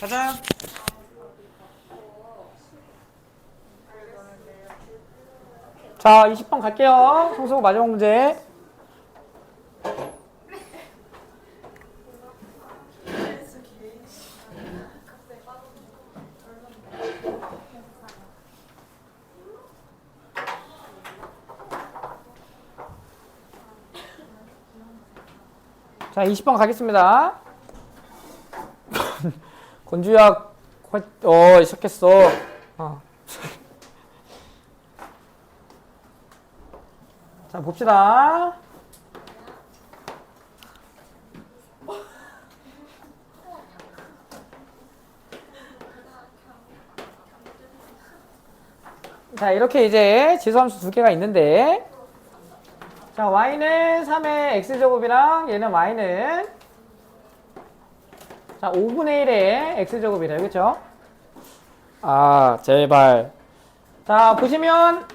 가자. 자, 20번 갈게요. 성수고 마지막 문제. 자, 20번 가겠습니다. 권주약, 화- 어, 시작했어. 어. 자, 봅시다. 자, 이렇게 이제 지수함수 두 개가 있는데, 자, y는 3의 x제곱이랑 얘는 y는 자, 5분의 1의 x제곱이래요. 그쵸? 아, 제발. 자, 보시면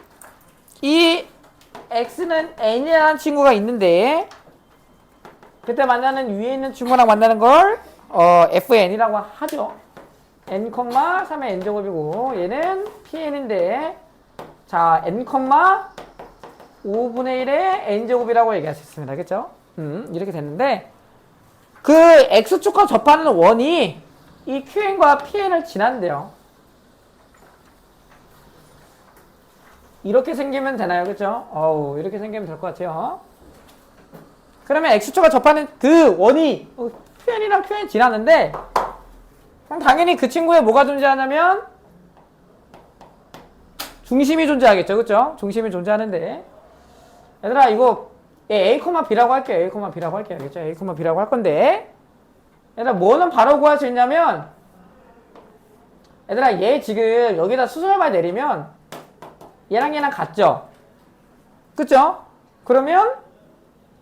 이 x는 n이라는 친구가 있는데 그때 만나는 위에 있는 친구랑 만나는 걸 어, fn이라고 하죠. n, 3의 n제곱이고 얘는 pn인데 자, n, 5분의 1의 n제곱이라고 얘기할 수 있습니다. 그쵸? 음, 이렇게 됐는데 그 x축과 접하는 원이 이 qn과 pn을 지난대요. 이렇게 생기면 되나요? 그쵸? 어우, 이렇게 생기면 될 것 같아요. 그러면 x축과 접하는 그 원이 어, qn이랑 qn 지나는데 그럼 당연히 그 친구에 뭐가 존재하냐면 중심이 존재하겠죠. 그쵸? 중심이 존재하는데 얘들아 이거 A, B라고 할게요. A, B라고 할게요. 알겠죠? A, B라고 할 건데 얘들아 뭐는 바로 구할 수 있냐면 얘들아 얘 지금 여기다 수설만 내리면 얘랑 얘랑 같죠? 그쵸? 그러면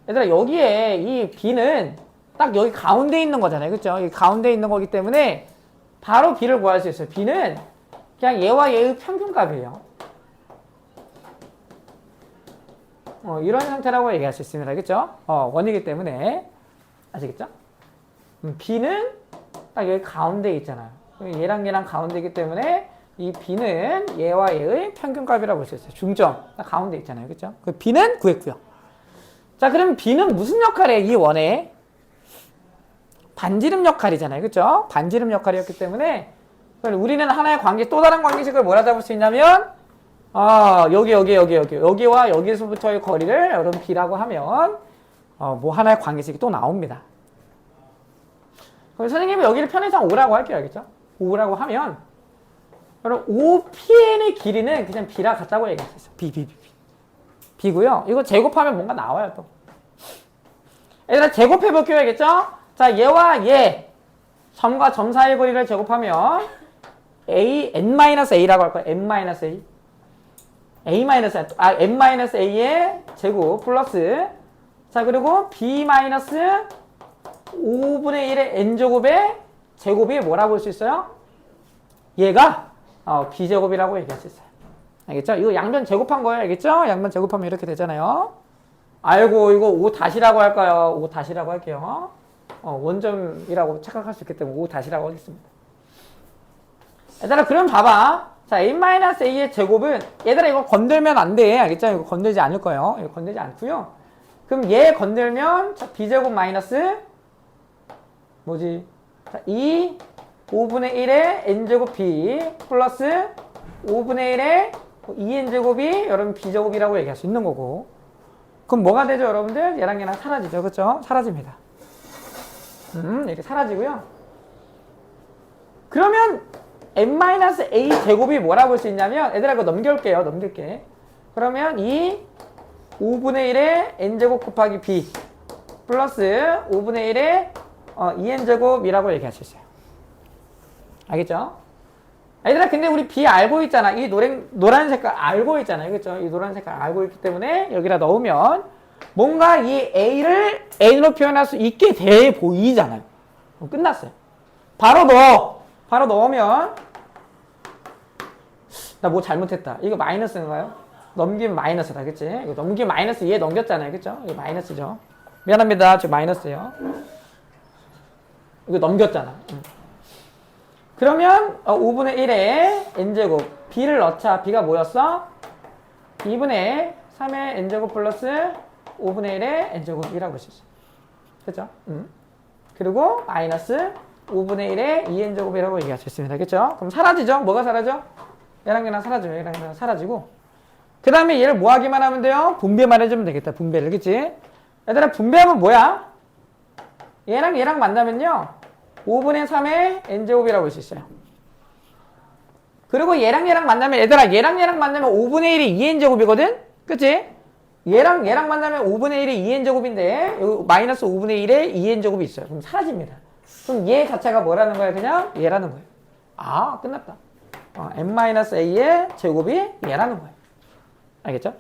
얘들아 여기에 이 B는 딱 여기 가운데 있는 거잖아요. 그쵸? 여기 가운데 있는 거기 때문에 바로 B를 구할 수 있어요. B는 그냥 얘와 얘의 평균값이에요. 어, 이런 상태라고 얘기할 수 있습니다. 그쵸? 어, 원이기 때문에. 아시겠죠? 음, B는 딱 여기 가운데 있잖아요. 얘랑 얘랑 가운데이기 때문에 이 B는 얘와 얘의 평균값이라고 볼 수 있어요. 중점. 딱 가운데 있잖아요. 그쵸? 그 B는 구했고요. 자, 그럼 B는 무슨 역할이에요? 이 원에? 반지름 역할이잖아요. 그쵸? 반지름 역할이었기 때문에 우리는 하나의 관계, 또 다른 관계식을 뭐라 잡을 수 있냐면 아, 여기, 여기, 여기, 여기. 여기와 여기서부터의 거리를 여러분 B라고 하면, 어, 뭐 하나의 관계식이 또 나옵니다. 그럼 선생님이 여기를 편의상 5라고 할게요. 알겠죠? 5라고 하면, 여러분, 5PN의 길이는 그냥 B라 같다고 얘기할 수 있어요. B, B, B, B. B고요 이거 제곱하면 뭔가 나와요, 또. 얘들아, 제곱해볼게요. 알겠죠? 자, 얘와 얘. 점과 점 사이의 거리를 제곱하면, A, N-A라고 할 거예요. N-A. A 마이너스 아 n 마이너스 a의 제곱 플러스 자 그리고 b 마이너스 5분의 1의 n 제곱의 제곱이 뭐라고 볼 수 있어요? 얘가 어, b 제곱이라고 얘기할 수 있어요. 알겠죠? 이거 양변 제곱한 거예요. 알겠죠? 양변 제곱하면 이렇게 되잖아요. 알고 이거 5 다시라고 할까요? 5 다시라고 할게요. 어, 원점이라고 착각할 수 있기 때문에 5 다시라고 하겠습니다. 얘들아 그럼 봐봐. 자, a-a의 제곱은 얘들아 이거 건들면 안 돼. 알겠죠? 이거 건들지 않을 거예요. 이거 건들지 않고요. 그럼 얘 건들면 자, b제곱 마이너스 뭐지? 자, 2 5분의 1의 n제곱 b 플러스 5분의 1의 2n제곱이 여러분 b제곱이라고 얘기할 수 있는 거고 그럼 뭐가 되죠 여러분들? 얘랑 얘랑 사라지죠. 그렇죠? 사라집니다. 음, 이렇게 사라지고요. 그러면 n-a 제곱이 뭐라고 볼 수 있냐면 얘들아 이거 넘겨올게요. 넘길게. 그러면 이 5분의 1의 n제곱 곱하기 b 플러스 5분의 1의 어, 2n제곱이라고 얘기할 수 있어요. 알겠죠? 얘들아 근데 우리 b 알고 있잖아. 이 노란, 노란 색깔 알고 있잖아요 그렇죠? 이 노란 색깔 알고 있기 때문에 여기다 넣으면 뭔가 이 a를 n으로 표현할 수 있게 돼 보이잖아요. 그럼 끝났어요. 바로 넣어 바로 넣으면 나 뭐 잘못했다. 이거 마이너스인가요? 넘기면 마이너스다. 그치? 이거 넘기면 마이너스 얘 넘겼잖아요. 그쵸? 이거 마이너스죠. 미안합니다. 지금 마이너스예요. 이거 넘겼잖아. 응. 그러면 어, 5분의 1에 n제곱 b를 넣자. b가 뭐였어? 2분의 3의 n제곱 플러스 5분의 1의 n제곱이라고 있어. 그죠? 음. 그리고 마이너스 5분의 1의 2n제곱이라고 얘기할 수 있습니다. 그죠? 그럼 사라지죠? 뭐가 사라져? 얘랑 얘랑 사라져요. 얘랑 얘랑 사라지고. 그 다음에 얘를 뭐 하기만 하면 돼요? 분배만 해주면 되겠다. 분배를. 그치? 얘들아, 분배하면 뭐야? 얘랑 얘랑 만나면요. 5분의 3의 n제곱이라고 볼 수 있어요. 그리고 얘랑 얘랑 만나면 얘들아 얘랑 얘랑 만나면 5분의 1이 2n제곱이거든? 그치? 얘랑 얘랑 만나면 5분의 1이 2n제곱인데 여기 마이너스 5분의 1에 2n제곱이 있어요. 그럼 사라집니다. 그럼 얘 자체가 뭐라는 거야? 그냥 얘라는 거예요. 아 끝났다. 어, n-a의 제곱이 얘라는 거예요. 알겠죠?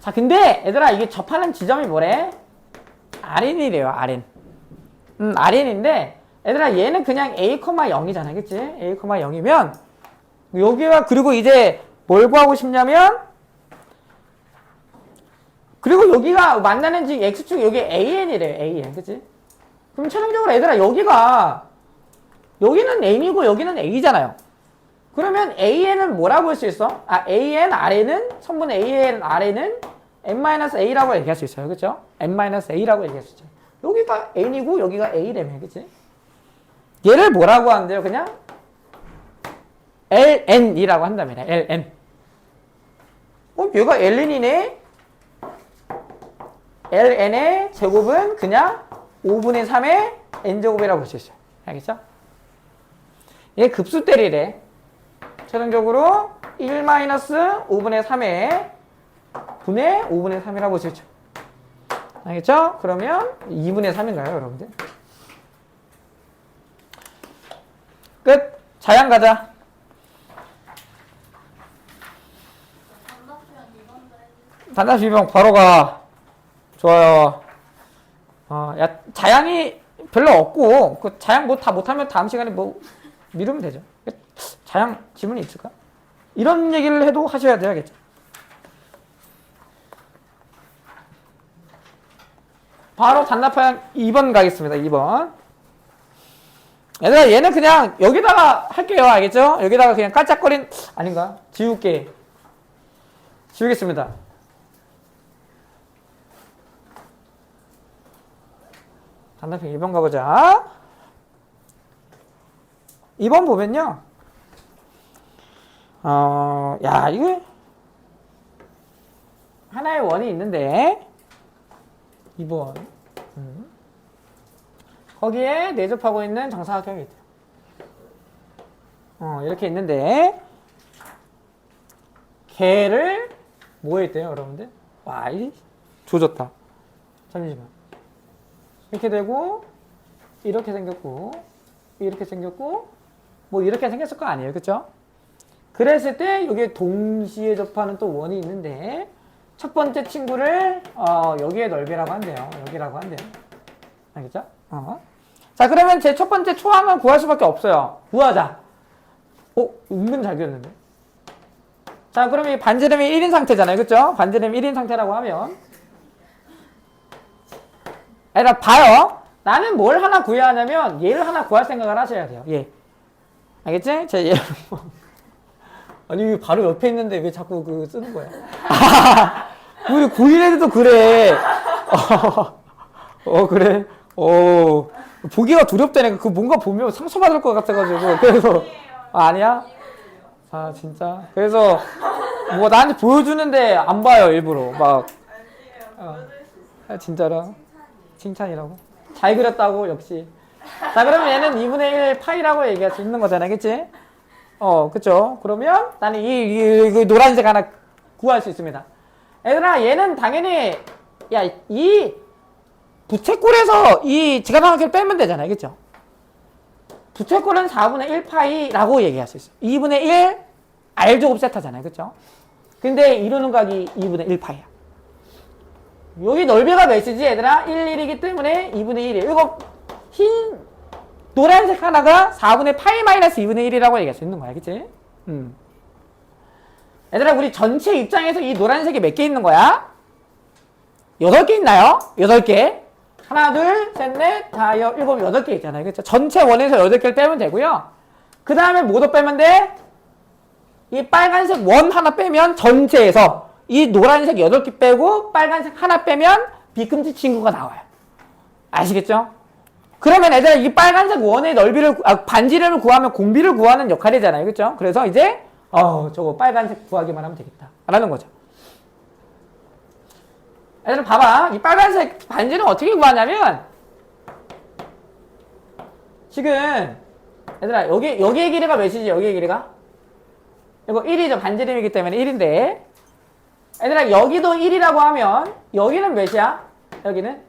자 근데 얘들아 이게 접하는 지점이 뭐래? RN이래요 RN. 음, RN인데, 얘들아, 얘는 그냥 A, 0이잖아. 그치? A, 0이면, 여기가, 그리고 이제 뭘 구하고 싶냐면, 그리고 여기가 만나는 지 X축, 여기 AN이래요. AN. 그치? 그럼 최종적으로 얘들아, 여기가, 여기는 N이고 여기는 A잖아요. 그러면 AN은 뭐라고 할 수 있어? 아, AN, RN은, 성분 AN, RN은 n-a라고 얘기할 수 있어요. 그쵸? n-a라고 얘기할 수 있죠. 여기가 n이고 여기가 a라며. 그치? 얘를 뭐라고 하는데요? 그냥 ln이라고 한답니다. ln. 어, 얘가 ln이네? Ln의 제곱은 그냥 5분의 3의 n제곱이라고 볼 수 있어요. 알겠죠? 얘 급수 때리래. 최종적으로 1-5분의 3의 분의 5분의 3이라고 볼 수 있죠. 알겠죠? 그러면 2분의 3인가요, 여러분들? 끝. 자양 가자. 단답 비방 바로 가. 좋아요. 어, 야, 자양이 별로 없고, 그 자양 뭐 다 못하면 다음 시간에 뭐 미루면 되죠. 자양 질문이 있을까? 이런 얘기를 해도 하셔야 돼야겠죠. 바로 단답형 2번 가겠습니다. 2번. 얘들아, 얘는 그냥 여기다가 할게요. 알겠죠? 여기다가 그냥 깔짝거린, 아닌가? 지울게. 지우겠습니다. 단답형 2번 가보자. 2번 보면요. 어, 야, 이거 하나의 원이 있는데, 2번. 음. 거기에 내접하고 있는 정사각형이 있대요. 어, 이렇게 있는데, 걔를 뭐 했대요, 여러분들? 와, 이 조졌다. 잠시만. 이렇게 되고, 이렇게 생겼고, 이렇게 생겼고, 뭐 이렇게 생겼을 거 아니에요, 그쵸? 그랬을 때, 여기에 동시에 접하는 또 원이 있는데, 첫 번째 친구를 어, 여기에 넓이라고 한대요. 여기라고 한대요. 알겠죠? 어. 자, 그러면 제 첫 번째 초항은 구할 수밖에 없어요. 구하자. 어, 은근 잘 그렸는데. 자, 그럼 이 반지름이 1인 상태잖아요. 그쵸? 반지름 1인 상태라고 하면. 애라 봐요. 나는 뭘 하나 구해야 하냐면 얘를 하나 구할 생각을 하셔야 돼요. 얘. 알겠지? 제 얘. 아니 바로 옆에 있는데 왜 자꾸 그 쓰는 거야? 우리 고1 애들도 그래. 어, 어, 그래. 어 보기가 두렵다니까 그 뭔가 보면 상처받을 것 같아가지고 그래서 아, 아니야? 아 진짜 그래서 뭐 나한테 보여주는데 안 봐요 일부러 막 어, 아, 진짜로 칭찬이라고 잘 그렸다고 역시 자 그러면 얘는 2분의 1 파이라고 얘기할 수 있는 거잖아 그치? 어, 그쵸. 그러면 나는 이, 이, 이 노란색 하나 구할 수 있습니다. 얘들아, 얘는 당연히, 야, 이 부채꼴에서 이 지가상각형을 빼면 되잖아요. 그쵸? 부채꼴은 4분의 1 파이라고 얘기할 수 있어요. 2분의 1 R제곱 세타잖아요. 그쵸? 근데 이루는 각이 2분의 1 파이야. 여기 넓이가 몇이지, 얘들아? 1, 1이기 때문에 2분의 1이에요. 이거 흰, 노란색 하나가 4분의 파이 마이너스 2분의 1이라고 얘기할 수 있는 거야. 그치? 음. 얘들아, 우리 전체 입장에서 이 노란색이 몇 개 있는 거야? 8개 있나요? 8개. 하나, 둘, 셋, 넷, 다, 여, 일곱, 여덟 개 있잖아요. 그렇죠? 전체 원에서 여덟 개를 빼면 되고요. 그 다음에 뭐도 빼면 돼? 이 빨간색 원 하나 빼면 전체에서 이 노란색 여덟 개 빼고 빨간색 하나 빼면 비금지 친구가 나와요. 아시겠죠? 그러면 얘들아 이 빨간색 원의 넓이를 구- 아, 반지름을 구하면 공비를 구하는 역할이잖아요. 그렇죠? 그래서 이제 어 저거 빨간색 구하기만 하면 되겠다. 라는 거죠. 얘들아 봐봐. 이 빨간색 반지름 어떻게 구하냐면 지금 얘들아 여기 여기의 길이가 몇이지? 여기의 길이가? 이거 1이죠. 반지름이기 때문에 1인데 얘들아 여기도 1이라고 하면 여기는 몇이야? 여기는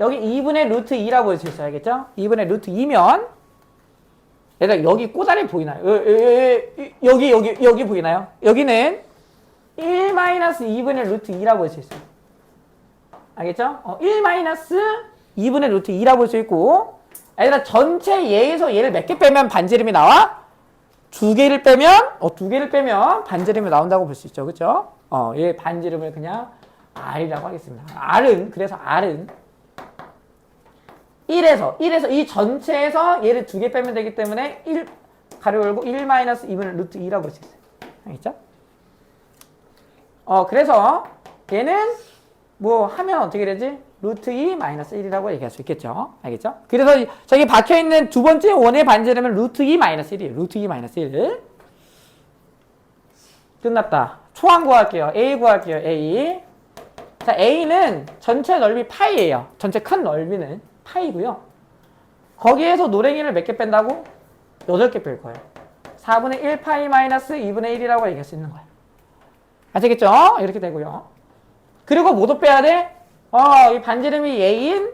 여기 2분의 루트 2라고 할 수 있어요. 알겠죠? 2분의 루트 2면 얘들아 여기 꼬다리 보이나요? 여기 여기 여기 보이나요? 여기는 1 마이너스 2분의 루트 2라고 할 수 있어요. 알겠죠? 어, 1 마이너스 2분의 루트 2라고 할 수 있고 얘들아 전체 얘에서 얘를 몇 개 빼면 반지름이 나와? 두 개를 빼면 어, 두 개를 빼면 반지름이 나온다고 볼 수 있죠. 그렇죠? 어, 얘 반지름을 그냥 R이라고 하겠습니다. R은 그래서 R은 1에서 1에서 이 전체에서 얘를 두 개 빼면 되기 때문에 1 가로 열고 1 마이너스 2분의 루트 2라고 볼 수 있어요. 알겠죠? 어, 그래서 얘는 뭐 하면 어떻게 되지? 루트 2 마이너스 1이라고 얘기할 수 있겠죠. 알겠죠? 그래서 이- 저기 박혀 있는 두 번째 원의 반지름은 루트 2 마이너스 1이에요. 루트 2 마이너스 1. 끝났다. 초항 구할게요. A 구할게요. A. 자, A는 전체 넓이 파이예요. 전체 큰 넓이는 파이고요. 거기에서 노랭이를 몇 개 뺀다고? 8개 뺄 거예요. 4분의 1 파이 마이너스 2분의 1이라고 얘기할 수 있는 거예요. 아시겠죠? 이렇게 되고요. 그리고 뭐도 빼야 돼? 어, 이 반지름이 A인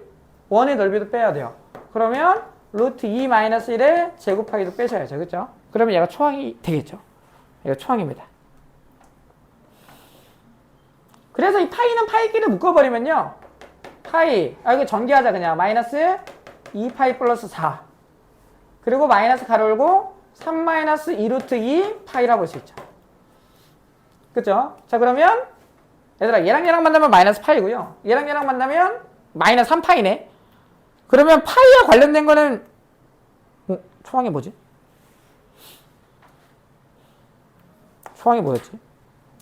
원의 넓이도 빼야 돼요. 그러면 루트 2 마이너스 1의 제곱하기도 빼셔야죠. 그죠? 그러면 얘가 초항이 되겠죠. 얘가 초항입니다. 그래서 이 파이는 파이끼리 묶어버리면요. 파이, 아, 이거 전개하자, 그냥. 마이너스 2파이 플러스 4. 그리고 마이너스 가로 열고 3 마이너스 2루트 2 파이라고 볼 수 있죠. 그죠? 자, 그러면 얘들아, 얘랑 얘랑 만나면 마이너스 파이고요. 얘랑 얘랑 만나면 마이너스 3파이네. 그러면 파이와 관련된 거는, 어, 초항이 뭐지? 초항이 뭐였지?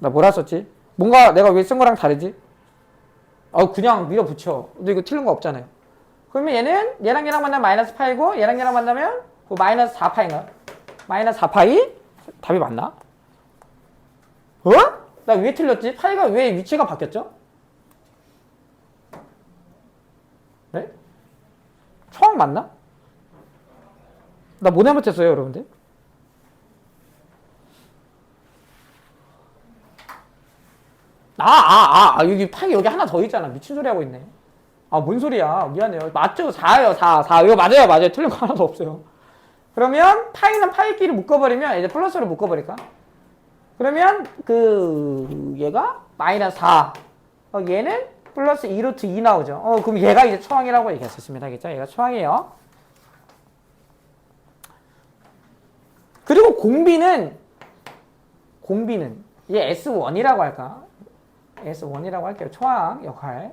나 뭐라 썼지? 뭔가 내가 왜 쓴 거랑 다르지? 어, 그냥 밀어붙여. 근데 이거 틀린 거 없잖아요. 그러면 얘는 얘랑 얘랑 만나면 마이너스 파이고 얘랑 얘랑 만나면 그 마이너스 4파인가? 마이너스 4파이? 답이 맞나? 어? 나 왜 틀렸지? 파이가 왜 위치가 바뀌었죠? 네? 초항 맞나? 나 뭐 잘못했어요, 여러분들? 아, 아, 아, 아, 여기 파이 여기 하나 더 있잖아. 미친 소리 하고 있네. 아, 뭔 소리야. 미안해요. 맞죠? 4예요, 4. 4. 이거 맞아요, 맞아요. 틀린 거 하나도 없어요. 그러면 파이는 파이끼리 묶어버리면 이제 플러스로 묶어버릴까? 그러면 그 얘가 마이너스 4. 어, 얘는 플러스 2루트 2 나오죠. 어, 그럼 얘가 이제 초항이라고 얘기했었습니다. 알겠죠? 얘가 초항이에요. 그리고 공비는 공비는 얘 S1이라고 할까? S1이라고 할게요. 초항 역할.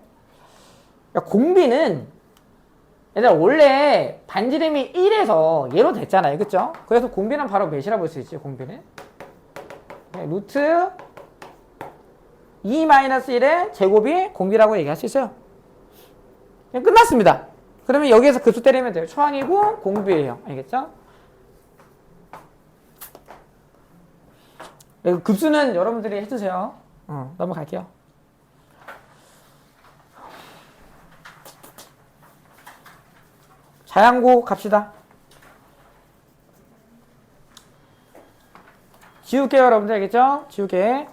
야, 공비는 얘들아 원래 반지름이 1에서 얘로 됐잖아요. 그쵸? 그래서 공비는 바로 몇이라고 볼수 있지, 공비는? 네, 루트 2-1의 제곱이 공비라고 얘기할 수 있어요. 그냥 끝났습니다. 그러면 여기에서 급수 때리면 돼요. 초항이고 공비예요. 알겠죠? 네, 급수는 여러분들이 해주세요. 어, 넘어갈게요. 자양고 갑시다. 지울게요, 여러분들 알겠죠? 지우개.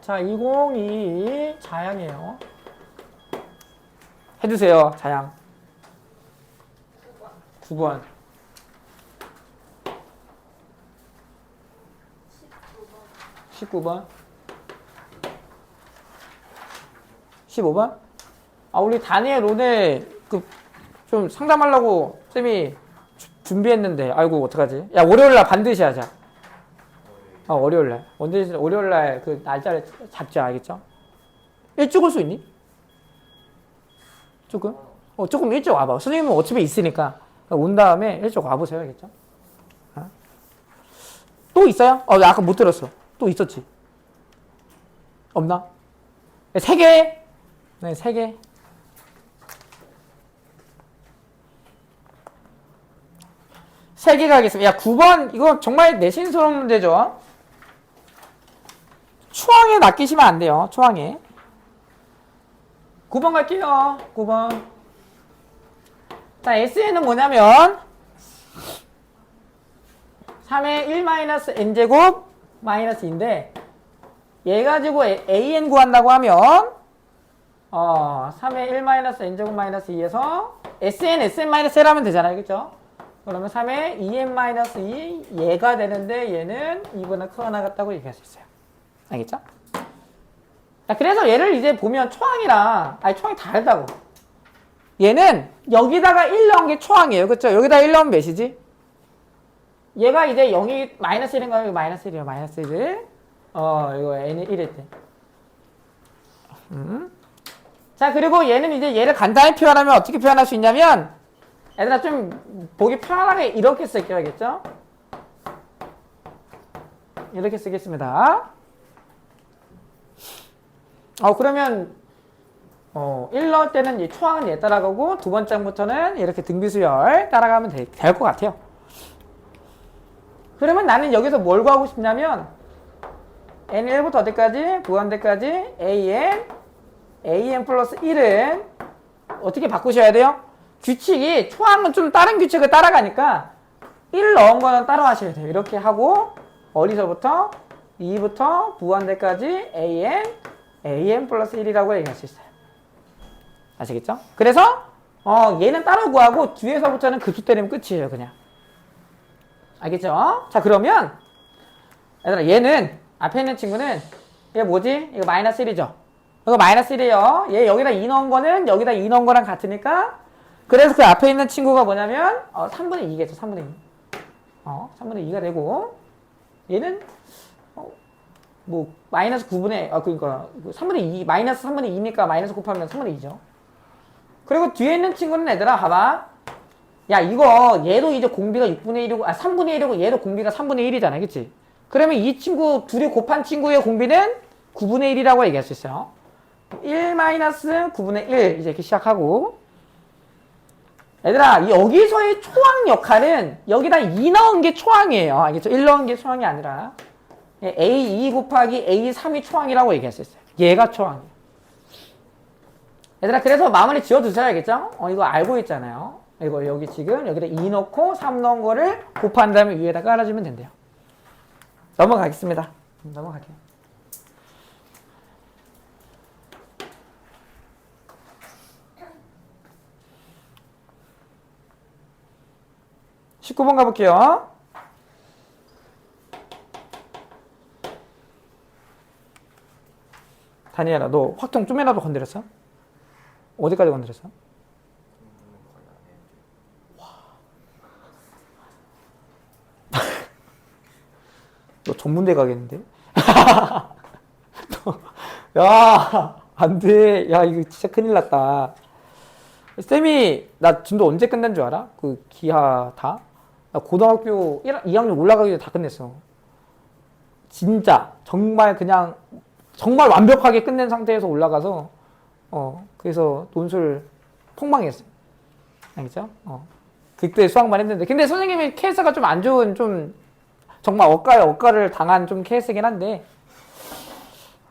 자, 2022 자양이에요. 해주세요, 자양. 9번. 19번. 15번? 아, 우리 다니엘 오늘 그 좀 상담하려고 쌤이 주- 준비했는데, 아이고, 어떡하지? 야, 월요일 날 반드시 하자. 어, 월요일 날. 언제 월요일 날 그 날짜를 잡자 알겠죠? 일찍 올 수 있니? 조금? 어, 조금 일찍 와봐. 선생님은 어차피 있으니까 온 다음에 일찍 와보세요, 알겠죠? 어? 또 있어요? 어, 나 아까 못 들었어. 또 있었지? 없나? 네, 세 개. 네, 세 개. 세개 가겠습니다. 야, 9번, 이거 정말 내신스러운 문제죠? 추앙에 낚이시면 안 돼요, 추앙에. 9번 갈게요, 9번. 자, SN은 뭐냐면, 3의 1-n제곱 마이너스인데, 얘 가지고 AN 구한다고 하면, 어, 3의 1-n제곱 마이너스 2에서 SN, SN-1 하면 되잖아요. 그죠? 그러면 3의 2n-2 얘가 되는데 얘는 2보다 크거나 나갔다고 얘기할 수 있어요. 알겠죠? 자, 그래서 얘를 이제 보면 초항이랑, 아니, 초항이 다르다고. 얘는 여기다가 1 넣은 게 초항이에요. 그쵸? 여기다 1 넣으면 몇이지? 얘가 이제 0이 마이너스 1인가요? 여기 마이너스 1이에요. 마이너스 1. 어, 이거 n이 1일 때. 음. 자, 그리고 얘는 이제 얘를 간단히 표현하면 어떻게 표현할 수 있냐면, 얘들아 좀 보기 편하게 이렇게 쓸게요겠죠? 이렇게 쓰겠습니다. 어, 그러면, 어, 1 넣을 때는 이 초항은 얘 따라가고, 두 번째 장부터는 이렇게 등비수열 따라가면 될 것 같아요. 그러면 나는 여기서 뭘 구하고 싶냐면, n1부터 어디까지? 무한대까지 an, an 플러스 1은 어떻게 바꾸셔야 돼요? 규칙이 초항은 좀 다른 규칙을 따라가니까 1 넣은 거는 따로 하셔야 돼요. 이렇게 하고 어디서부터 2부터 무한대까지 an, an 플러스 1이라고 얘기할 수 있어요. 아시겠죠? 그래서 어, 얘는 따로 구하고 뒤에서부터는 급수 때리면 끝이에요. 그냥. 알겠죠? 자 그러면 얘들아 얘는 앞에 있는 친구는 얘 뭐지? 이거 마이너스 1이죠? 이거 마이너스 1이에요. 얘 여기다 2 넣은 거는 여기다 2 넣은 거랑 같으니까 그래서 그 앞에 있는 친구가 뭐냐면 어, 3분의 2겠죠. 3분의 2. 어, 3분의 2가 되고 얘는 어, 뭐 마이너스 9분의 아 그러니까 3분의 2 마이너스 3분의 2니까 마이너스 곱하면 3분의 2죠. 그리고 뒤에 있는 친구는 얘들아 봐봐. 야 이거 얘도 이제 공비가 6분의 1이고 아 3분의 1이고 얘도 공비가 3분의 1이잖아. 그치? 그러면 이 친구 둘이 곱한 친구의 공비는 9분의 1이라고 얘기할 수 있어요. 1 마이너스 9분의 1 이제 이렇게 시작하고 얘들아 여기서의 초항 역할은 여기다 2 넣은 게 초항이에요. 알겠죠? 1 넣은 게 초항이 아니라. A2 곱하기 A3이 초항이라고 있어요. 얘가 초항이에요. 얘들아 그래서 마무리 지어두셔야 알겠죠? 어 이거 알고 있잖아요. 이거 여기 지금 여기다 2 넣고 3 넣은 거를 곱한 다음에 위에다 깔아주면 된대요. 넘어가겠습니다. 음, 넘어갈게요 19번 가볼게요. 다니엘아, 너 확통 좀이라도 건드렸어? 어디까지 건드렸어? 너 전문대 가겠는데? 너, 야, 안 돼. 야, 이거 진짜 큰일 났다. 쌤이 나 진도 언제 끝낸 줄 알아? 그 기하 다? 나 고등학교 1, 2학년 올라가기 전에 다 끝냈어. 진짜 정말 그냥 정말 완벽하게 끝낸 상태에서 올라가서 어 그래서 논술 폭망했어. 알겠죠? 어 그때 수학만 했는데 근데 선생님이 케이스가 좀 안 좋은 좀 정말 억가에 억가를 당한 좀 케이스긴 한데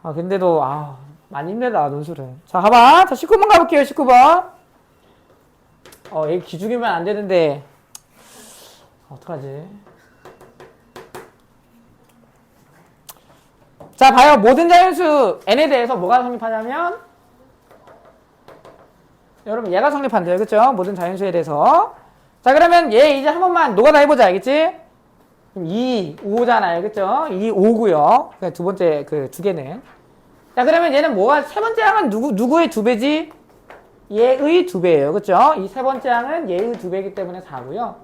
아 근데도 아 많이 힘들다 논술은. 자 가봐. 자 19번 가볼게요. 19번. 어, 얘 기죽이면 안 되는데, 어떡하지? 자, 봐요. 모든 자연수 n에 대해서 뭐가 성립하냐면, 여러분, 얘가 성립한대요. 그쵸? 모든 자연수에 대해서. 자, 그러면 얘 이제 한 번만 노가다 해보자. 알겠지? 2, 5잖아요. 그쵸? 2, 5고요. 두 번째 그 두 개는. 자, 그러면 얘는 뭐가, 세 번째 항은 누구, 누구의 두 배지? 얘의 두 배예요. 그렇죠? 이 세 번째 항은 얘의 두 배이기 때문에 4고요.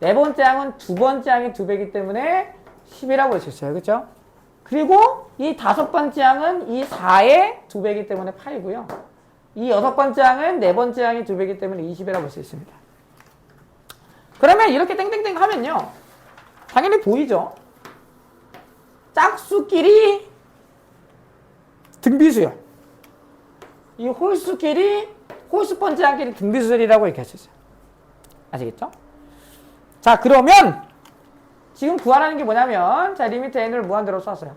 네 번째 항은 두 번째 항이 두 배이기 때문에 10이라고 볼수 있어요. 그렇죠? 그리고 이 다섯 번째 항은 이 4의 두 배이기 때문에 8이고요. 이 여섯 번째 항은 네 번째 항이 두 배이기 때문에 20이라고 볼 수 있습니다. 그러면 이렇게 땡땡땡 하면요. 당연히 보이죠? 짝수끼리 등비수열. 이 홀수끼리 홀수 번째 항끼리 등비수열이라고 얘기할 수 있어요. 아시겠죠? 자, 그러면 지금 구하라는 게 뭐냐면 자, 리미트 n을 무한대로 썼어요.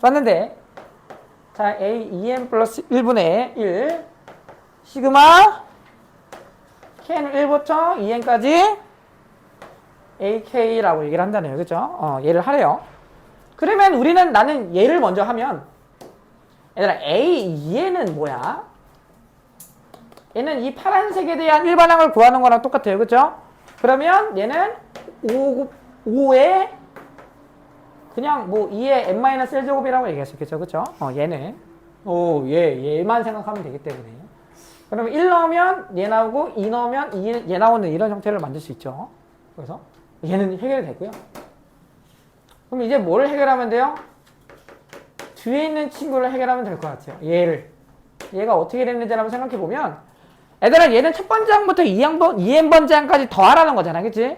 썼는데 자, a 2n 플러스 1분의 1 시그마 k는 1부터 2n까지 ak라고 얘기를 한다네요. 그죠? 어, 얘를 하래요. 그러면 우리는 나는 얘를 먼저 하면 얘들아 a 2n은 뭐야? 얘는 이 파란색에 대한 일반항을 구하는 거랑 똑같아요. 그죠? 그러면 얘는 5, 5에 그냥 뭐 2의 n-1 제곱이라고 얘기할 수 있겠죠. 그쵸? 어, 얘는. 오, 얘, 얘만 생각하면 되기 때문에. 그러면 1 넣으면 얘 나오고 2 넣으면 2, 얘 나오는 이런 형태를 만들 수 있죠. 그래서 얘는 해결이 되고요. 그럼 이제 뭘 해결하면 돼요? 뒤에 있는 친구를 해결하면 될 것 같아요. 얘를. 얘가 어떻게 됐는지 한번 생각해 보면 얘들아 얘는 첫 번째 항부터 2항번, 2n번째 항까지 더하라는 거잖아. 그치?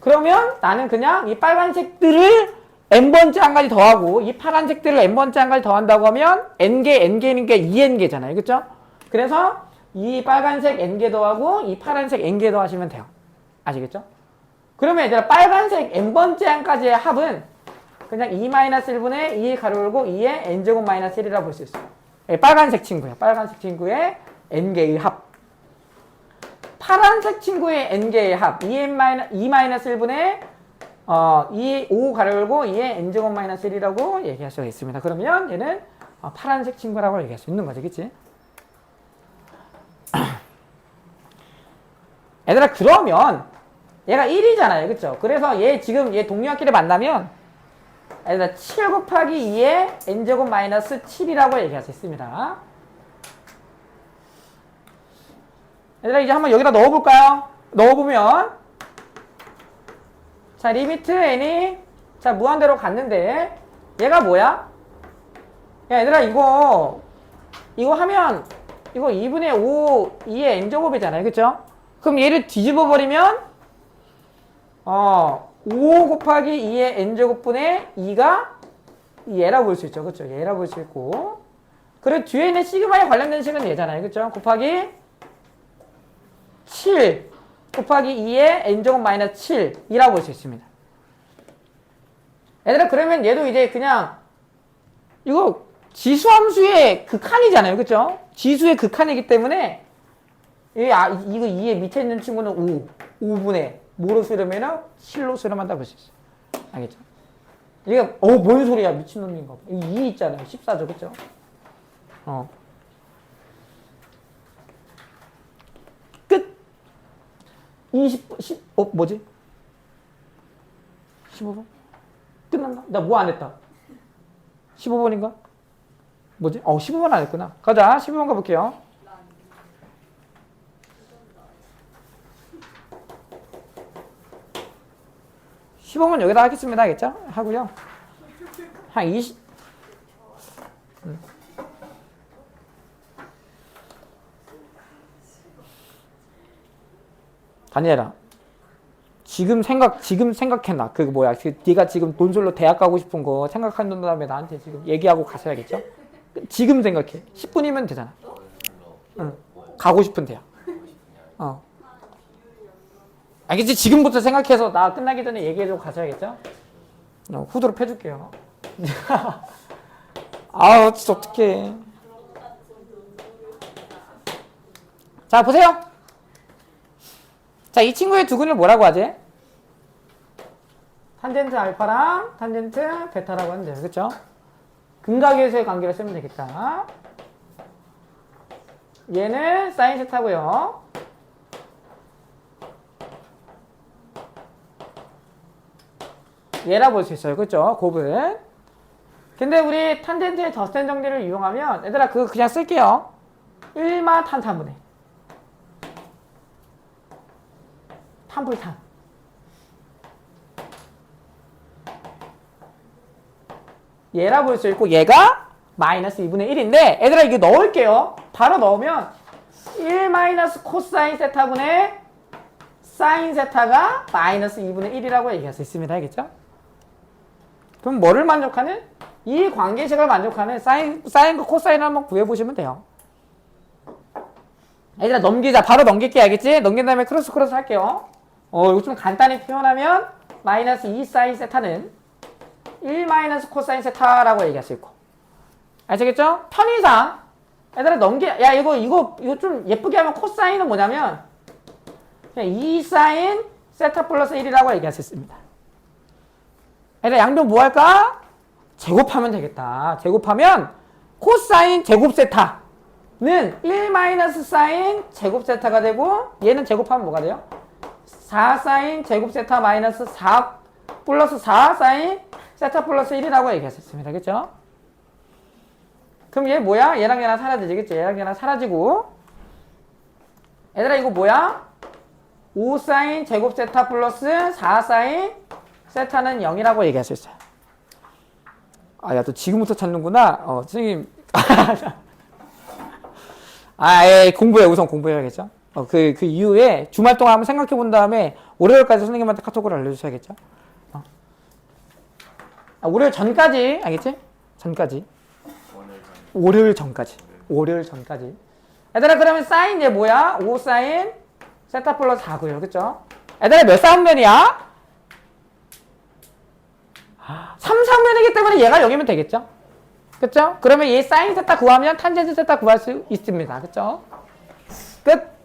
그러면 나는 그냥 이 빨간색들을 n번째 항까지 더하고 이 파란색들을 n번째 항까지 더한다고 하면 n개, n개니까 2n개잖아요. 그쵸? 그래서 이 빨간색 n개 더하고 이 파란색 n개 더하시면 돼요. 아시겠죠? 그러면 얘들아 빨간색 n번째 항까지의 합은 그냥 2-1분의 2 가로 열고 2의 n제곱 마이너스 1이라고 볼 수 있어요. 예, 빨간색 친구예요. 빨간색 친구의 n개의 합. 파란색 친구의 n개의 합. 2-1분의 어, 2, 5 가로 열고 2의 n제곱 마이너스 1이라고 얘기할 수가 있습니다. 그러면 얘는 어, 파란색 친구라고 얘기할 수 있는 거죠. 그치? 얘들아 그러면 얘가 1이잖아요. 그쵸? 그래서 얘 지금 얘 동료학끼리 만나면 얘들아 7 곱하기 2의 n제곱 마이너스 7이라고 얘기할 수 있습니다. 얘들아 이제 한번 여기다 넣어볼까요? 넣어보면 자 리미트 n이 자 무한대로 갔는데 얘가 뭐야? 야 얘들아 이거 이거 하면 이거 2분의 5 2의 n제곱이잖아요. 그쵸? 그럼 얘를 뒤집어 버리면 어, 5 곱하기 2의 n제곱분의 2가 얘라고 볼 수 있죠. 그쵸? 얘라고 볼 수 있고. 그리고 뒤에 있는 시그마에 관련된 식은 얘잖아요. 그쵸? 곱하기 7 곱하기 2의 n제곱 마이너스 7이라고 볼 수 있습니다. 얘들아, 그러면 얘도 이제 그냥 이거 지수함수의 극한이잖아요. 그쵸? 지수의 극한이기 때문에 이, 아, 이거 2의 밑에 있는 친구는 5, 5분의 뭐로 수렴해요? 7로 수렴한다 볼 수 있어요. 알겠죠? 이게 어, 뭔 소리야? 미친놈인가 봐. 2 있잖아요. 14죠. 그쵸? 어. 끝. 20, 10, 어, 뭐지? 15분? 끝났나? 나 뭐 안 했다. 15분인가? 뭐지? 어, 15분 안 했구나. 가자. 15분 가볼게요. 시 15분 여기다 하겠습니다. 알겠죠? 하고요. 한 20, 다니엘아. 지금 생각, 지금 생각해놔. 그 뭐야. 그 네가 지금 돈술로 대학 가고 싶은 거 생각한 다음에 나한테 지금 얘기하고 가셔야겠죠? 지금 생각해. 10분이면 되잖아. 응. 가고 싶은 대학. 어. 알겠지? 지금부터 생각해서 나 끝나기 전에 얘기해주고 가셔야겠죠? 어, 후드로 패줄게요. 아우, 진짜 어떡해. 자, 보세요. 자, 이 친구의 두근을 뭐라고 하지? 탄젠트 알파랑 탄젠트 베타라고 하는데요. 그쵸? 근각에서의 관계를 쓰면 되겠다. 얘는 사인 세타고요. 얘라 볼 수 있어요. 그죠? 곱은. 근데 우리 탄젠트의 덧셈 정리를 이용하면 얘들아 그거 그냥 쓸게요. 1마 탄탄분해. 탄불탄. 얘라 볼수 있고 얘가 마이너스 2분의 1인데 얘들아 이게 넣을게요. 바로 넣으면 1 마이너스 코사인 세타분의 사인 세타가 마이너스 2분의 1이라고 얘기할 수 있습니다. 알겠죠? 그럼 뭐를 만족하는? 이 관계식을 만족하는 사인, 사인과 코사인을 한번 구해보시면 돼요. 얘들아 넘기자. 바로 넘길게 알겠지? 넘긴 다음에 크로스 크로스 할게요. 어, 이거 좀 간단히 표현하면 마이너스 2 사인 세타는 1 마이너스 코사인 세타라고 얘기할 수 있고. 아시겠죠? 편의상 얘들아 넘기 야 이거 이거 이거 좀 예쁘게 하면 코사인은 뭐냐면 그냥 2 사인 세타 플러스 1이라고 얘기할 수 있습니다. 얘들아 양변 뭐 할까? 제곱하면 되겠다. 제곱하면 코사인 제곱 세타는 1 마이너스 사인 제곱 세타가 되고 얘는 제곱하면 뭐가 돼요? 4 사인 제곱 세타 마이너스 4 플러스 4 사인 세타 플러스 1이라고 얘기할 수 있습니다. 그렇죠? 그럼 얘 뭐야? 얘랑 얘랑 사라지지, 그치? 얘랑 얘랑 사라지고. 얘들아, 이거 뭐야? 5 사인 제곱 세타 플러스 4 사인 세타는 0이라고 얘기할 수 있어요. 아, 야, 또 지금부터 찾는구나. 어, 선생님. 아, 예, 공부해. 우선 공부해야겠죠? 어, 그, 그 이후에 주말 동안 한번 생각해 본 다음에 월요일까지 선생님한테 카톡으로 알려주셔야겠죠? 어. 아, 월요일 전까지, 알겠지? 전까지. 월요일 전까지. 월요일 전까지. 얘들아 그러면 사인 얘 뭐야? 5 사인 세타 플러스 4고요. 그쵸? 얘들아 몇 쌍면이야? 3쌍면이기 때문에 얘가 여기면 되겠죠? 그쵸? 그러면 얘 사인 세타 구하면 탄젠트 세타 구할 수 있습니다. 그쵸? 끝.